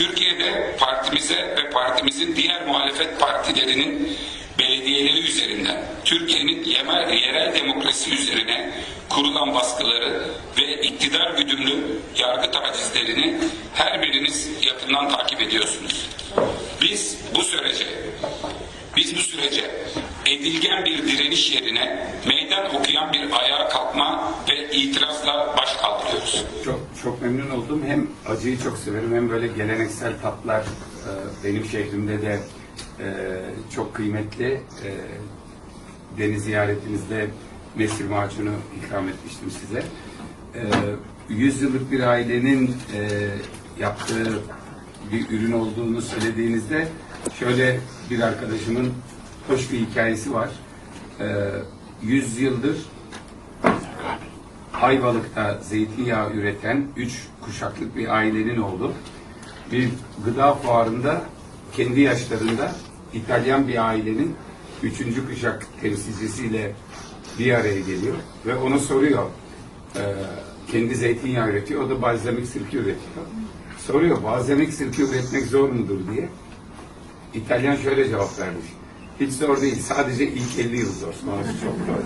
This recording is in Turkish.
Türkiye'de partimize ve partimizin diğer muhalefet partilerinin belediyeleri üzerinden Türkiye'nin yerel demokrasi üzerine kurulan baskıları ve iktidar güdümlü yargı tacizlerini her biriniz yakından takip ediyorsunuz. Biz bu sürece biz bu sürece edilgen bir direniş yerine meydan okuyan bir ayağa kalkma ve itirazla baş kaldırıyoruz. Çok çok memnun oldum. Hem acıyı çok severim hem böyle geleneksel tatlar e, benim şehrimde de e, çok kıymetli. E, deniz ziyaretinizde mesir macunu ikram etmiştim size. E, 100 yıllık bir ailenin e, yaptığı bir ürün olduğunu söylediğinizde şöyle bir arkadaşımın hoş bir hikayesi var. E, 100 yıldır Ayvalık'ta zeytinyağı üreten üç kuşaklık bir ailenin oğlu bir gıda fuarında kendi yaşlarında İtalyan bir ailenin üçüncü kuşak temsilcisiyle bir araya geliyor ve ona soruyor e, kendi zeytinyağı üretiyor o da balzamik sirke üretiyor. Soruyor balzamik sirke üretmek zor mudur? diye. İtalyan şöyle cevap vermiş hiç zor değil sadece ilk 50 yıl zor sonrası çok zor